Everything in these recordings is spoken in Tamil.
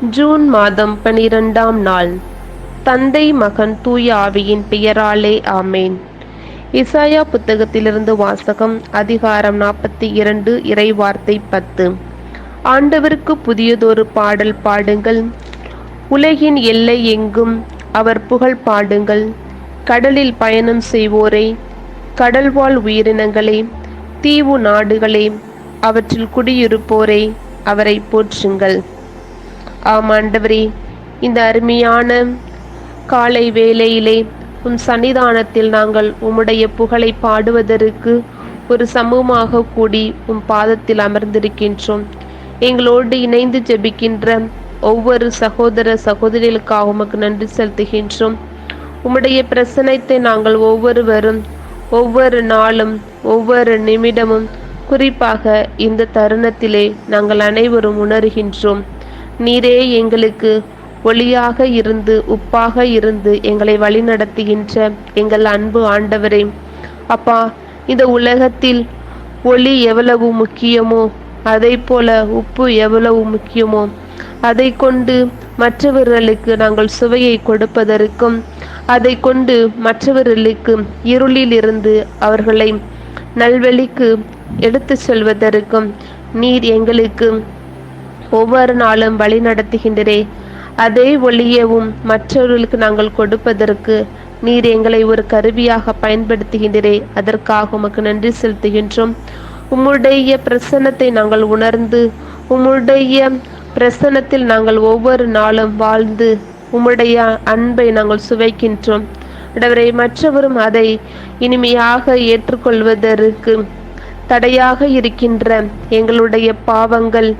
ஜூன் மாதம் பனிரெண்டாம் நாள். தந்தை மகன் தூய ஆவியின் பெயராலே ஆமேன். இசாயா புத்தகத்திலிருந்து வாசகம் அதிகாரம் நாற்பத்தி இரண்டு இறைவார்த்தை பத்து. ஆண்டவருக்கு புதியதொரு பாடல் பாடுங்கள். உலகின் எல்லை எங்கும் அவர் புகழ் பாடுங்கள். கடலில் பயணம் செய்வோரே கடல்வாழ் உயிரினங்களே தீவு நாடுகளே அவற்றில் குடியிருப்போரே அவரை போற்றுங்கள். ஆம் ஆண்டவரே இந்த அருமையான காலை வேளையிலே உம் சன்னிதானத்தில் நாங்கள் உம்முடைய புகழை பாடுவதற்கு ஒரு சமூகமாக கூடி உம் பாதத்தில் அமர்ந்திருக்கின்றோம். எங்களோடு இணைந்து ஜெபிக்கின்ற ஒவ்வொரு சகோதர சகோதரிகளுக்காக உமக்கு நன்றி செலுத்துகின்றோம். உம்முடைய பிரசனத்தை நாங்கள் ஒவ்வொருவரும் ஒவ்வொரு நாளும் ஒவ்வொரு நிமிடமும் குறிப்பாக இந்த தருணத்திலே நாங்கள் அனைவரும் உணர்கின்றோம். நீரே எங்களுக்கு ஒளியாக இருந்து உப்பாக இருந்து எங்களை வழிநடத்துகின்ற எங்கள் அன்பு ஆண்டவரே. அப்பா இந்த உலகத்தில் ஒளி எவ்வளவு முக்கியமோ அதை போல உப்பு எவ்வளவு முக்கியமோ அதை கொண்டு மற்றவர்களுக்கு நாங்கள் சுவையை கொடுப்பதற்கும் அதை கொண்டு மற்றவர்களுக்கு இருளில் இருந்து அவர்களை நல்வழிக்கு எடுத்து செல்வதற்கும் நீர் எங்களுக்கு ஒவ்வொரு நாளும் வழி நடத்துகின்றே அதே ஒளியவும் மற்றவர்களுக்கு நாங்கள் கொடுப்பதற்கு நீர் எங்களை ஒரு கருவியாக பயன்படுத்துகின்றே அதற்காக உமக்கு நன்றி செலுத்துகின்றோம். உம்முடைய பிரசன்னத்தை நாங்கள் உணர்ந்து உம்முடைய பிரசன்னத்தில் நாங்கள் ஒவ்வொரு நாளும் வாழ்ந்து உம்முடைய அன்பை நாங்கள் சுவைக்கின்றோம். இடவரை மற்றவரும் அதை இனிமையாக ஏற்றுக்கொள்வதற்கு தடையாக இருக்கின்ற எங்களுடைய பாவங்கள்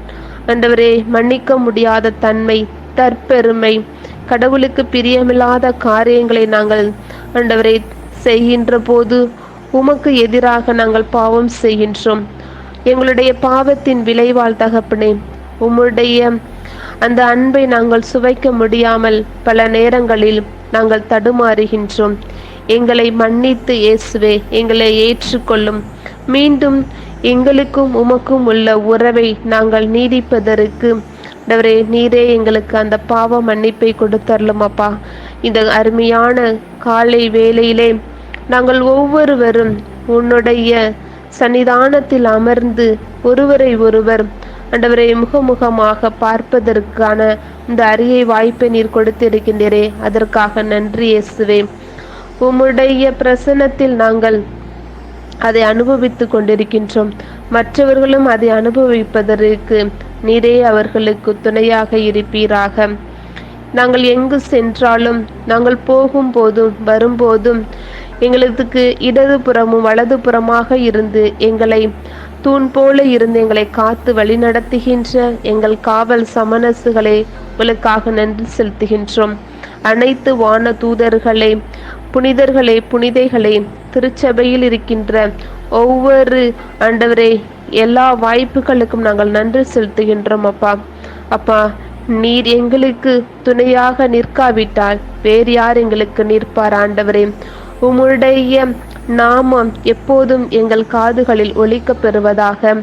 ஆண்டவரே மன்னிக்க முடியாத தன்மை தற்பெருமை கடவுளுக்கு பிரியமில்லாத காரியங்களை நாங்கள் ஆண்டவரை செய்கின்ற போது உமக்கு எதிராக நாங்கள் பாவம் செய்கின்றோம். எங்களுடைய பாவத்தின் விளைவால் தகப்பனே உம்முடைய அந்த அன்பை நாங்கள் சுவைக்க முடியாமல் பல நேரங்களில் நாங்கள் தடுமாறுகின்றோம். எங்களை மன்னித்து இயேசுவே எங்களை ஏற்றுக்கொள்ளும். மீண்டும் எங்களுக்கும் உமக்கும் உள்ள உறவை நாங்கள் நீடிப்பதற்கு. ஆண்டவரே நீரே எங்களுக்கு அந்த பாவ மன்னிப்பை கொடுத்தரலும் அப்பா. இந்த அருமையான காலை வேளையிலே நாங்கள் ஒவ்வொருவரும் உன்னுடைய சன்னிதானத்தில் அமர்ந்து ஒருவரை ஒருவர் ஆண்டவரை முகமுகமாக பார்ப்பதற்கான இந்த அரிய வாய்ப்பை நீர் கொடுத்திருக்கின்றீரே. அதற்காக நன்றி இயேசுவே. உம்முடைய பிரசன்னத்தில் நாங்கள் அதை அனுபவித்துக் கொண்டிருக்கின்றோம். மற்றவர்களும் அதை அனுபவிப்பதற்கு நீரே அவர்களுக்கு துணையாக இருப்பீராக. நாங்கள் எங்கு சென்றாலும் நாங்கள் போகும்போதும் வரும்போதும் எங்களுக்கு இடது புறமும் வலது புறமாக இருந்து எங்களை தூண் போல இருந்து எங்களை காத்து வழிநடத்துகின்ற எங்கள் காவல் சமனசுகளை உங்களுக்காக நன்றி செலுத்துகின்றோம். அனைத்து வான தூதர்களே புனிதர்களே புனிதைகளே திருச்சபையில் இருக்கின்ற ஒவ்வொரு ஆண்டவரே எல்லா வாய்ப்புகளுக்கும் நாங்கள் நன்றி செலுத்துகின்றோம் அப்பா. அப்பா நீர் எங்களுக்கு துணையாக நிற்காவிட்டால் வேறு யார் எங்களுக்கு நிற்பார் ஆண்டவரே. உம்முடைய நாமம் எப்போதும் எங்கள் காதுகளில் ஒழிக்க பெறுவதாக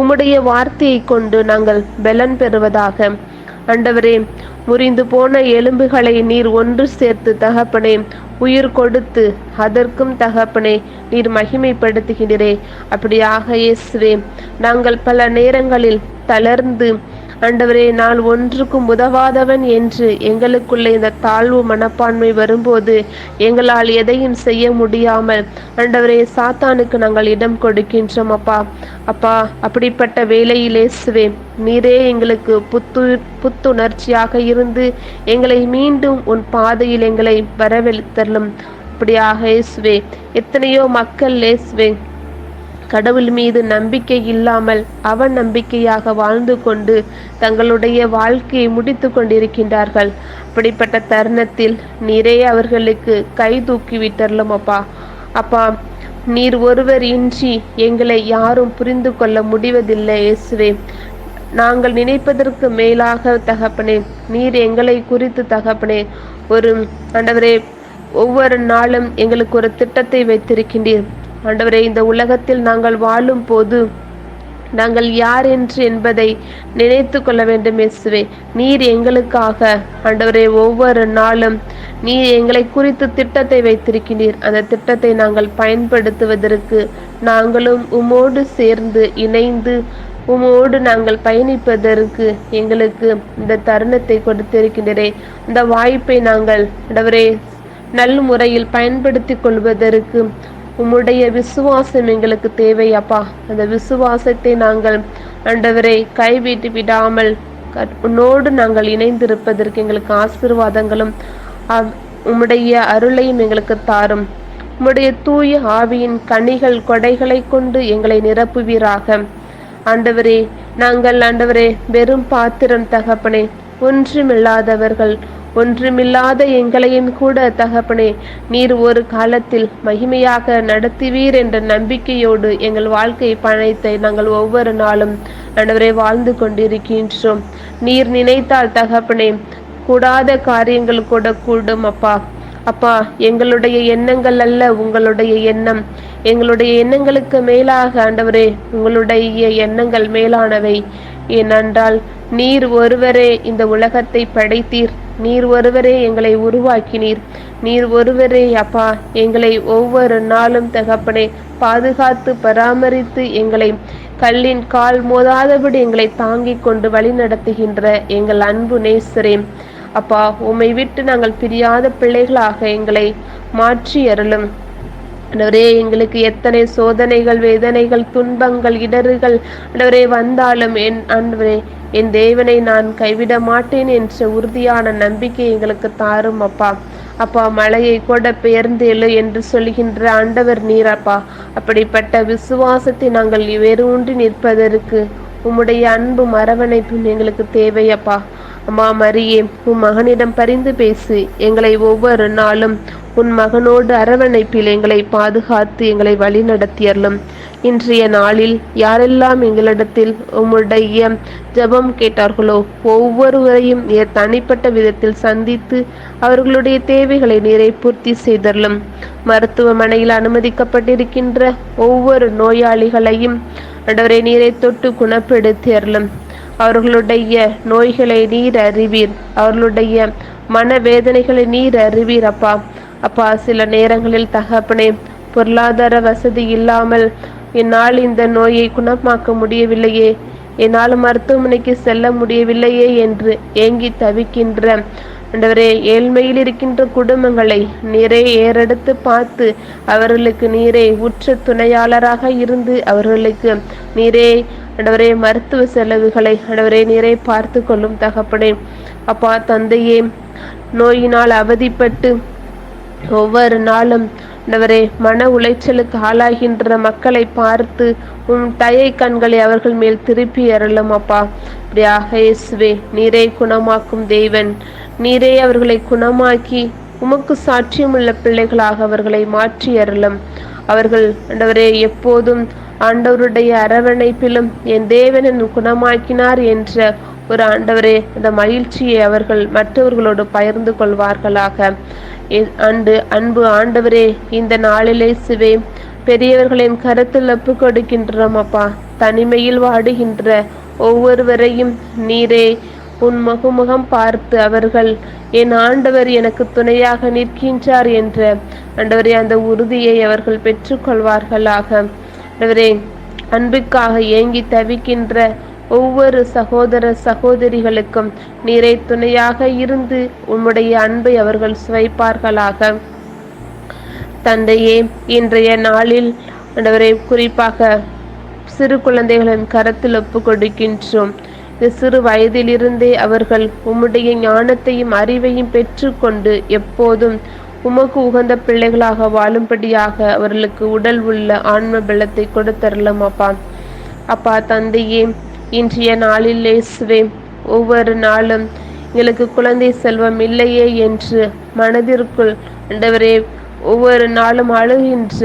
உம்முடைய வார்த்தையை கொண்டு நாங்கள் பலன் பெறுவதாக ஆண்டவரே முறிந்து போன எலும்புகளை நீர் ஒன்று சேர்த்து தகப்பனே உயிர் கொடுத்து அதற்கும் தகப்பனே நீர் மகிமைப்படுத்துகிறீரே. அப்படியாக இயேசுவே நாங்கள் பல நேரங்களில் தளர்ந்து ஆண்டவரே நான் ஒன்றுக்கும் உதவாதவன் என்று எங்களுக்குள்ளே இந்த தாழ்வு மனப்பான்மை வரும்போது எங்களால் எதையும் செய்ய முடியாமல் ஆண்டவரே சாத்தானுக்கு நாங்கள் இடம் கொடுக்கின்றோம் அப்பா. அப்பா அப்படிப்பட்ட வேலையிலே சுவே நீரே எங்களுக்கு புத்து புத்துணர்ச்சியாக இருந்து எங்களை மீண்டும் உன் பாதையில் எங்களை வரவழைத்தரலும் அப்படியாக இயேசுவே எத்தனையோ மக்கள் லேசுவேன் கடவுள் மீது நம்பிக்கை இல்லாமல் அவன் நம்பிக்கையாக வாழ்ந்து கொண்டு தங்களுடைய வாழ்க்கையை முடித்து கொண்டிருக்கின்றார்கள். அப்படிப்பட்ட தருணத்தில் நீரே அவர்களுக்கு கை தூக்கி விட்டரலும் அப்பா. அப்பா நீர் ஒருவர் இன்றி எங்களை யாரும் புரிந்து கொள்ள முடிவதில்லை இயேசுவே. நாங்கள் நினைப்பதற்கு மேலாக தகப்பனே நீர் எங்களை குறித்து தகப்பனே ஒரு ஆண்டவரே ஒவ்வொரு நாளும் எங்களுக்கு ஒரு திட்டத்தை வைத்திருக்கின்றீர். ஆண்டவரே இந்த உலகத்தில் நாங்கள் வாழும் போது நாங்கள் யார் என்று என்பதை நினைத்து கொள்ள வேண்டும் இயேசுவே. நீர் எங்களுக்காக ஆண்டவரே ஒவ்வொரு நாளும் நீர் எங்களை குறித்து திட்டத்தை வைத்திருக்கிறீர். அந்த திட்டத்தை நாங்கள் பயன்படுத்துவதற்கு நாங்களும் உமோடு சேர்ந்து இணைந்து உமோடு நாங்கள் பயணிப்பதற்கு எங்களுக்கு இந்த தருணத்தை கொடுத்திருக்கின்றே இந்த வாய்ப்பை நாங்கள் ஆண்டவரே நல் முறையில் பயன்படுத்திக் கொள்வதற்கு உம்முடைய விசுவாசம் எங்களுக்கு தேவை அப்பா. அந்த விசுவாசத்தை நாங்கள் ஆண்டவரை கைவிட்டு விடாமல் உன்னோடு நாங்கள் இணைந்திருப்பதற்கு எங்களுக்கு ஆசீர்வாதங்களும் உம்முடைய அருளையும் எங்களுக்கு தாரும். உம்முடைய தூய ஆவியின் கனிகள் கொடைகளை கொண்டு எங்களை நிரப்புவீராக. ஆண்டவரே நாங்கள் ஆண்டவரே வெறும் பாத்திரம் தகப்பனே ஒன்றுமில்லாதவர்கள் ஒன்றுமில்லாத எங்களையும் கூட தகப்பனே நீர் ஒரு காலத்தில் மகிமையாக நடத்துவீர் என்ற நம்பிக்கையோடு எங்கள் வாழ்க்கை பணத்தை நாங்கள் ஒவ்வொரு நாளும் ஆண்டவரே வாழ்ந்து கொண்டிருக்கின்றோம். நீர் நினைத்தால் தகப்பனே கூடாத காரியங்கள் கூட கூடும் அப்பா. அப்பா எங்களுடைய எண்ணங்கள் அல்ல உங்களுடைய எண்ணம். எங்களுடைய எண்ணங்களுக்கு மேலாக ஆண்டவரே உங்களுடைய எண்ணங்கள் மேலானவை. ஏனென்றால் நீர் ஒருவரே இந்த உலகத்தை படைத்தீர். நீர் ஒருவரே எங்களை உருவாக்கினீர். நீர் ஒருவரே அப்பா எங்களை ஒவ்வொரு நாளும் தகப்பனே பாதுகாத்து பராமரித்து எங்களை கல்லின் கால் மோதாதபடி எங்களை தாங்கிக் கொண்டு வழி நடத்துகின்ற எங்கள் அன்பு நேசரே. அப்பா உம்மை விட்டு நாங்கள் பிரியாத பிள்ளைகளாக எங்களை மாற்றி அருளும் ஆண்டவரே எங்களுக்கு எத்தனை சோதனைகள் வேதனைகள் துன்பங்கள் இடறுகள் ஆண்டவரே வந்தாலும் என் ஆண்டவரே என் தேவனை நான் கைவிட மாட்டேன் என்ற உறுதியான நம்பிக்கை எங்களுக்கு தாரும் அப்பா. அப்பா மழையை கூட பெயர்ந்து எழு என்று சொல்கின்ற ஆண்டவர் நீர் அப்பா. அப்படிப்பட்ட விசுவாசத்தை நாங்கள் வேரூன்றி நிற்பதற்கு உம்முடைய அன்பும் அரவணைப்பும் எங்களுக்கு தேவையப்பா அம்மா மரியே உன் மகனிடம் பரிந்து பேசு. எங்களை ஒவ்வொரு நாளும் உன் மகனோடு அரவணைப்பில் எங்களை பாதுகாத்து எங்களை வழி நடத்தியறலும் இன்றைய நாளில் யாரெல்லாம் எங்களிடத்தில் உம்முடைய ஜெபம் கேட்டார்களோ ஒவ்வொருவரையும் தனிப்பட்ட விதத்தில் சந்தித்து அவர்களுடைய தேவைகளை நீரை பூர்த்தி செய்தரலும் மருத்துவமனையில் அனுமதிக்கப்பட்டிருக்கின்ற ஒவ்வொரு நோயாளிகளையும் அடவரை நீரை தொட்டு குணப்படுத்தியரலும் அவர்களுடைய நோய்களை நீர் அறிவீர். அவர்களுடைய மனவேதனைகளை நீர் அறிவீர் அப்பா. அப்பா சில நேரங்களில் தகப்பனே பொருளாதார வசதி இல்லாமல் என்னால் இந்த நோயை குணமாக்க முடியவில்லையே. என்னால் மருத்துவமனைக்கு செல்ல முடியவில்லையே என்று ஏங்கி தவிக்கின்ற ஆண்டவரே ஏழ்மையில் இருக்கின்ற குடும்பங்களை நீரே ஏறெடுத்து பார்த்து அவர்களுக்கு நீரே உற்ற துணையாளராக இருந்து அவர்களுக்கு நீரே ஆண்டவரே மருத்துவ செலவுகளை ஆண்டவரே நீரை பார்த்து கொள்ளும் தகப்பனே. அப்பா தந்தையே நோயினால் அவதிப்பட்டு ஒவ்வொரு நாளும் ஆண்டவரே மன உளைச்சலுக்கு ஆளாகின்ற மக்களை பார்த்து உம் தயை கண்களை அவர்கள் மேல் திருப்பி அருளும் அப்பா. அப்படியாக இயேசுவே நீரே குணமாக்கும் தெய்வன் நீரே அவர்களை குணமாக்கி உமக்கு சாட்சியமுள்ள பிள்ளைகளாக அவர்களை மாற்றி அருளும். அவர்கள் ஆண்டவரே எப்போதும் ஆண்டவருடைய அரவணைப்பிலும் என் தேவன் குணமாக்கினார் என்ற ஒரு ஆண்டவரே அந்த மகிழ்ச்சியை அவர்கள் மற்றவர்களோடு பகிர்ந்து கொள்வார்களாக. என் அண்டு அன்பு ஆண்டவரே இந்த நாளிலே சிவே பெரியவர்களின் கருத்தில் ஒப்பு கொடுக்கின்றோம் அப்பா. தனிமையில் வாடுகின்ற ஒவ்வொருவரையும் நீரே உன் முகமுகம் பார்த்து அவர்கள் என் ஆண்டவர் எனக்கு துணையாக நிற்கின்றார் என்ற ஆண்டவரே அந்த உறுதியை அவர்கள் பெற்றுக்கொள்வார்களாக. ஆண்டவரே அன்புக்காக ஏங்கி தவிக்கின்ற ஒவ்வொரு சகோதர சகோதரிகளுக்கும் நீரை துணையாக இருந்து உம்முடைய அன்பை அவர்கள் சுவைப்பார்களாக. தந்தையே இன்றைய நாளில் ஆண்டவரை குறிப்பாக சிறு குழந்தைகளின் கரத்தில் ஒப்பு கொடுக்கின்றோம். சிறு வயதிலிருந்தே அவர்கள் உம்முடைய ஞானத்தையும் அறிவையும் பெற்றுக்கொண்டு எப்போதும் உமக்கு உகந்த பிள்ளைகளாக வாழும்படியாக அவர்களுக்கு உடல் உள்ள ஆன்ம பலத்தை கொடுத்தரலாம் அப்பா அப்பா தந்தையே இன்றைய நாளில் இயேசுவே ஒவ்வொரு நாளும் எங்களுக்கு குழந்தை செல்வம் இல்லையே என்று மனதிற்குள் ஆண்டவரே ஒவ்வொரு நாளும் அழுகின்ற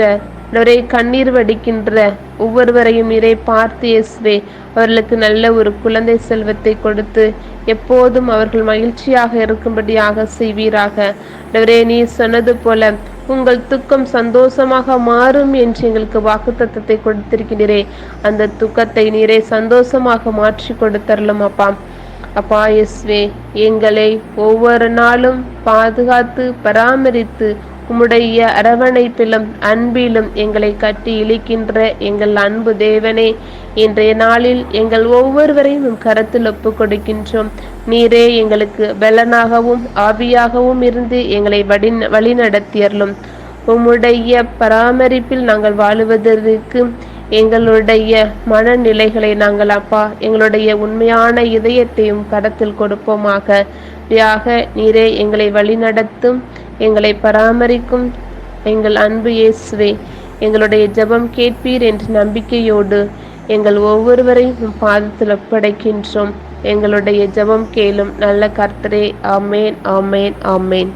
ஆண்டவரே கண்ணீர் வடிக்கின்ற ஒவ்வொருவரையும் நீரை பார்த்து இயேசுவே அவர்களுக்கு நல்ல ஒரு குழந்தை செல்வத்தை கொடுத்து எப்போதும் அவர்கள் மகிழ்ச்சியாக இருக்கும்படியாக செய்வீராக. நவரே நீ சொன்னது போல உங்கள் துக்கம் சந்தோஷமாக மாறும் என்று எங்களுக்கு வாக்குத்தத்தத்தை கொடுத்திருக்கிறீரே. அந்த துக்கத்தை நீரே சந்தோஷமாக மாற்றி கொடுத்தரலாம் அப்பா. அப்பா எஸ்வே எங்களை ஒவ்வொரு நாளும் பாதுகாத்து பராமரித்து உம்முடைய அரவணைப்பிலும் அன்பிலும் எங்களை கட்டி இழிக்கின்ற எங்கள் அன்பு தேவனே இன்றைய நாளில் எங்கள் ஒவ்வொருவரையும் உம் கரத்தில் ஒப்பு கொடுக்கின்றோம். நீரே எங்களுக்கு பலனாகவும் ஆவியாகவும் இருந்து எங்களை வழி வழிநடத்தியர்களும் உம்முடைய பராமரிப்பில் நாங்கள் வாழுவதற்கு எங்களுடைய மனநிலைகளை நாங்கள் அப்பா எங்களுடைய உண்மையான இதயத்தையும் கரத்தில் கொடுப்போமாக. யாக நீரே எங்களை வழிநடத்தும். எங்களை பராமரிக்கும் எங்கள் அன்பு இயேசுவே எங்களுடைய ஜெபம் கேட்பீர் என்ற நம்பிக்கையோடு எங்கள் ஒவ்வொருவரையும் பாதத்தில் ஒப்படைக்கின்றோம். எங்களுடைய ஜெபம் கேளும் நல்ல கர்த்தரே ஆமேன் ஆமேன் ஆமேன்.